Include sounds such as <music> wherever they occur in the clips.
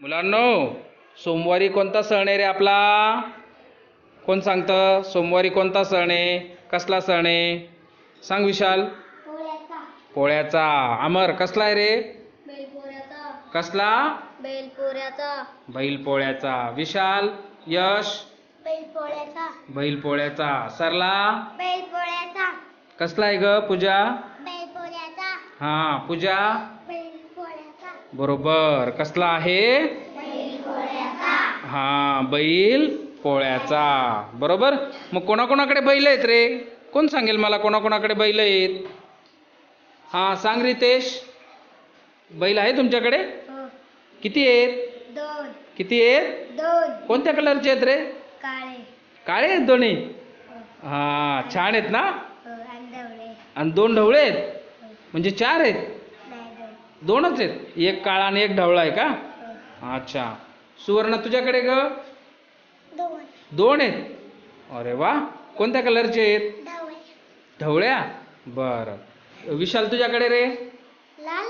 मुलांनो सोमवारी कोणता सण आहे रे आपला? कोण सांगतं? सोमवारी कोणता सण आहे? कसला सण आहे? सांग विशाल. पोळ्याचा. अमर कसला आहे रे? बैलपोळ्याचा. कसला? बैलपोळ्याचा. बैल पोळ्याचा विशाल यश? बैलपोळ्याचा. बैल पोळ्याचा सरला? बैलपोळ्याचा. कसला आहे ग पूजा? बैलपोळ्याचा. हा पूजा? बैलपोळ्याचा बरोबर. कसला आहे? हा बैल पोळ्याचा. बरोबर? मग कोणाकोणाकडे बैल आहेत रे? कोण सांगेल मला कोणाकोणाकडे बैल आहेत? हा सांग रितेश. बैल आहे तुमच्याकडे? हो किती आहेत? किती आहेत? कोणत्या कलरचे आहेत रे? काळे काळे आहेत दोन्ही? हो छान आहेत ना? हो आणि दोन ढवळे आहेत? म्हणजे चार आहेत? दोनच आहेत. एक काळा आणि एक ढवळा आहे का? हो अच्छा. सुवर्ण तुझ्याकडे ग? दोन. दोन आहेत. अरे वा. कोणत्या कलरचे आहेत? ढवळ्या? बरं. विशाल तुझ्याकडे रे? लाल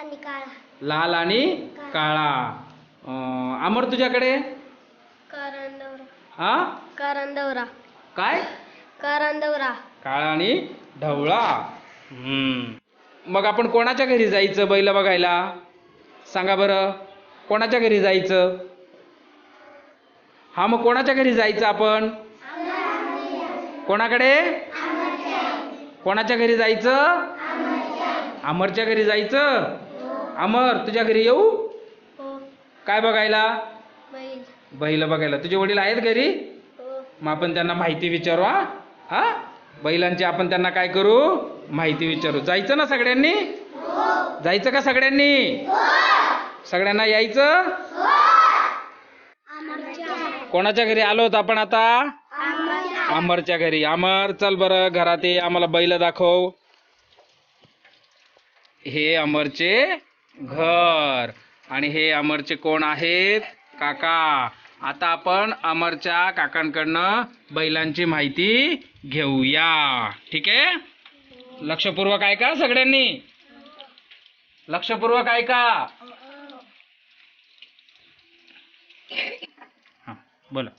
आणि काळा. लाल आणि काळा. अं, अमर तुझ्याकडे? हा करंदवरा. काय? करंदवरा. काळा आणि ढवळा. हम्म. मग आपण कोणाच्या घरी जायचं बैल बघायला? सांगा बरं. कोणाच्या घरी जायचं? हा मग कोणाच्या घरी जायचं आपण? कोणाकडे? कोणाच्या घरी जायचं? अमरच्या घरी जायचं? अमर तुझ्या घरी येऊ? हो. काय बघायला? बैल. बघायला. तुझे वडील आहेत घरी? हो. मग आपण त्यांना माहिती विचारू हा? हा? बैलांची आपण त्यांना काय करू? माहिती विचारू. जायचं ना सगळ्यांनी? जायचं का सगळ्यांनी? सगळ्यांना यायचं? कोणाच्या घरी आलो होत आपण आता? अमरच्या घरी. अमर चल बरं घरात ये. आम्हाला बैल दाखव. हे अमरचे घर. आणि हे अमरचे कोण आहेत? काका. आता आपण अमरच्या काकांकडनं बैलांची माहिती घेऊया. ठीक आहे? लक्षपूर्वक ऐका सगळ्यांनी? लक्षपूर्वक ऐका बोला.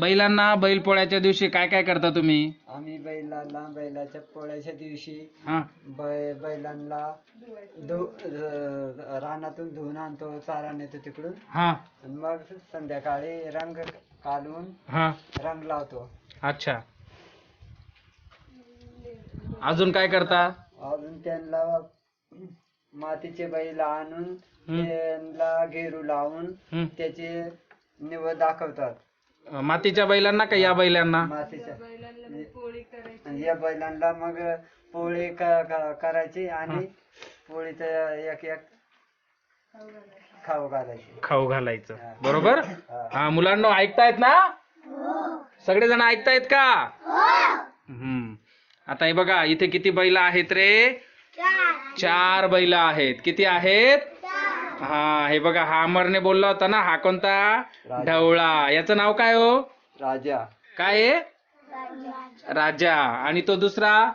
बैलांना बैलपोळ्याच्या दिवशी काय काय करता तुम्ही? आम्ही बैलाला बैलाच्या पोळ्याच्या दिवशी हा. बै बैलांना धु अं, रानातून धुवून आणतो चारा नेतो तिकडून. हा. आणि मग संध्याकाळी रंग काढून हा. रंग लावतो. अच्छा. अजून काय करता? अजून त्यांना मातीचे बैल आणून. त्यांना घेरू लावून हम्म. त्याचे निवड दाखवतात. मातीच्या बैलांना का या बैलांना? मातीच्या. आणि या बैलांना मग पोळी क- क- करायची आणि पोळीचं एक एक खाऊ घालायची. खाऊ घालायचं. बरोबर? हा. हा मुलांना ऐकतायत ना? सगळेजण ऐकतायत का? हम्म. आता हे बघा इथे किती बैल आहेत रे? चार बैल आहेत. किती आहेत? हा हे बघा हा अमरने बोलला होता ना हा कोणता? ढवळा. याचं नाव काय हो? राजा. काय आहे राजा. आणि तो दुसरा?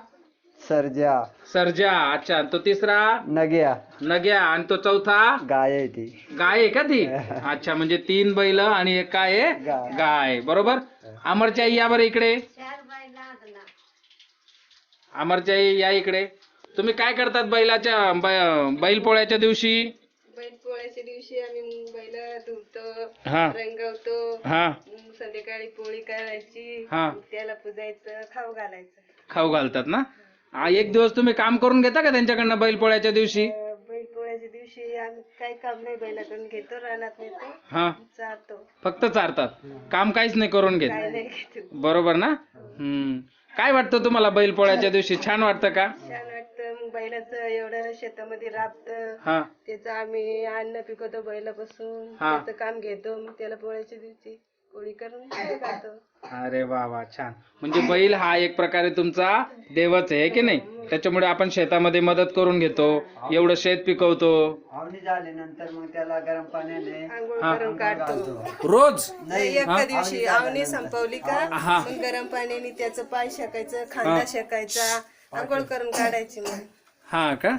सर्जा. सर्जा. अच्छा तो तिसरा? नग्या. नग्या. आणि तो चौथा? गाय आहे ती. गाय आहे का ती? <laughs> अच्छा म्हणजे तीन बैल आणि एक काय आहे? गाय. गाय. बरोबर? अमरच्या आई या बरं इकडे. अमरच्या आई या इकडे. तुम्ही काय करतात बैलाच्या बै- बैलपोळ्याच्या दिवशी? बैल पोळ्याच्या दिवशी आम्ही बैल धुतो हा. रंगवतो हा. संध्याकाळी पोळी करायची हा. त्याला पुजायचं खाऊ घालायचं. खाऊ घालतात ना? एक दिवस तुम्ही काम करून घेता का त्यांच्याकडनं बैलपोळ्याच्या दिवशी? अं, बैल पोळ्याच्या दिवशी आम्ही काही काम नाही बैलाकडून घेतो रानात नेतो हा. फक्त चारतात? काम काहीच नाही करून घेत? काय नाही घेतो. बरोबर ना? हम्म. काय वाटतं तुम्हाला बैलपोळ्याच्या दिवशी? छान वाटतं का? छान बैलाचं एवढं शेतामध्ये राबतं. हा. त्याचं आम्ही अन्न पिकवतो बैलापासून. हा. त्याचं काम घेतो. मग त्याला पोळ्याच्या दिवशी पोळी करून घालतो अरे वा वा छान. म्हणजे बैल हा एक प्रकारे तुमचा देवच आहे की नाही? त्याच्यामुळे आपण शेतामध्ये मदत करून घेतो. एवढं शेत पिकवतो. आवणी झाल्यानंतर मग त्याला गरम पाण्याने आंघोळ हा. करून काढतो. रोज? नाही. एका दिवशी आवणी संपवली का हा. मग गरम पाण्याने त्याचं पाय शेकायचं खांदा शेकायचा आंघोळ करून काढायची मग. हा का?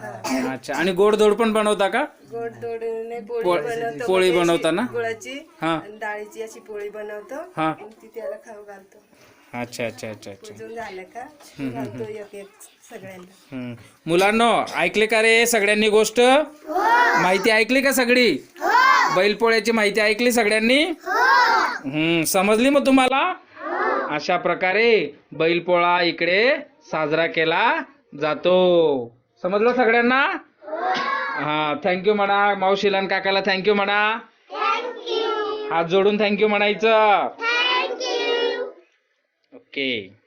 अच्छा. आणि गोडधोड पण बनवता का? गोड दोडीने पोळी पोळ- बनवतो. पोळी अशी बनवता ना? गुळाची हा. आणि डाळीची अशी पोळी बनवतो. हा. आणि ती त्याला खाऊ घालतो. अच्छा अच्छा अच्छा अच्छा. पुजून झालं का? घालतो एक एक सगळ्यांना. हम्म. मुलांनो ऐकले का रे सगळ्यांनी गोष्ट? माहिती ऐकली का सगळी? बैलपोळ्याची माहिती ऐकली सगळ्यांनी? हम्म. समजली मग तुम्हाला? अशा प्रकारे बैलपोळा इकडे साजरा केला जातो. समजलं सगळ्यांना? हा थँक्यू म्हणा. मावशीला आणि काकाला थँक्यू म्हणा. हात जोडून थँक्यू म्हणायचं. ओके